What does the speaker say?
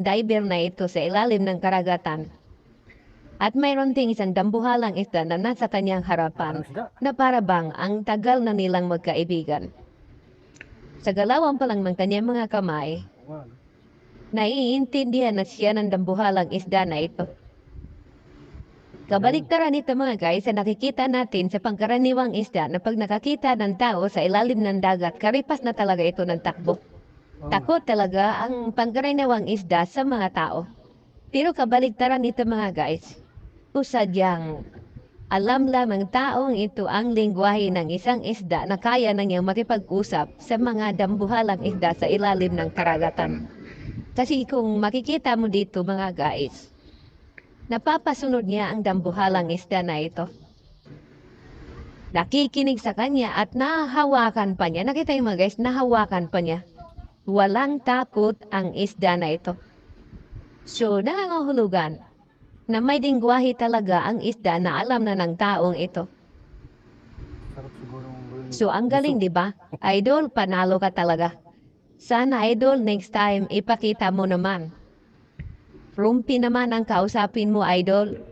diver na ito sa ilalim ng karagatan. At mayroon ding isang dambuhalang isda na nasa kanyang harapan na parabang ang tagal na nilang magkaibigan. Sa galawan pa lang ng kanyang mga kamay, naiintindihan na siya ng dambuhalang isda na ito. Kabaliktaran nito mga guys sa nakikita natin sa pangkaraniwang isda na pag nakakita ng tao sa ilalim ng dagat, karipas na talaga ito ng takbo. Takot talaga ang pangkaraniwang isda sa mga tao. Pero kabaliktaran nito mga guys, usadyang alam lamang taong ito ang lingwahe ng isang isda na kaya na niyang makipag-usap sa mga dambuhalang isda sa ilalim ng karagatan. Kasi kung makikita mo dito mga guys, napapasunod niya ang dambuhalang isda na ito. Nakikinig sa kanya at nahahawakan pa niya. Nakita yung mga guys, nahawakan pa niya. Walang takot ang isda na ito. So, nangangahulugan na may lingwahe talaga ang isda na alam na ng taong ito. So, ang galing, di ba? Idol, panalo ka talaga. Sana, idol, next time, ipakita mo naman. Rumpi naman ang kausapin mo, idol.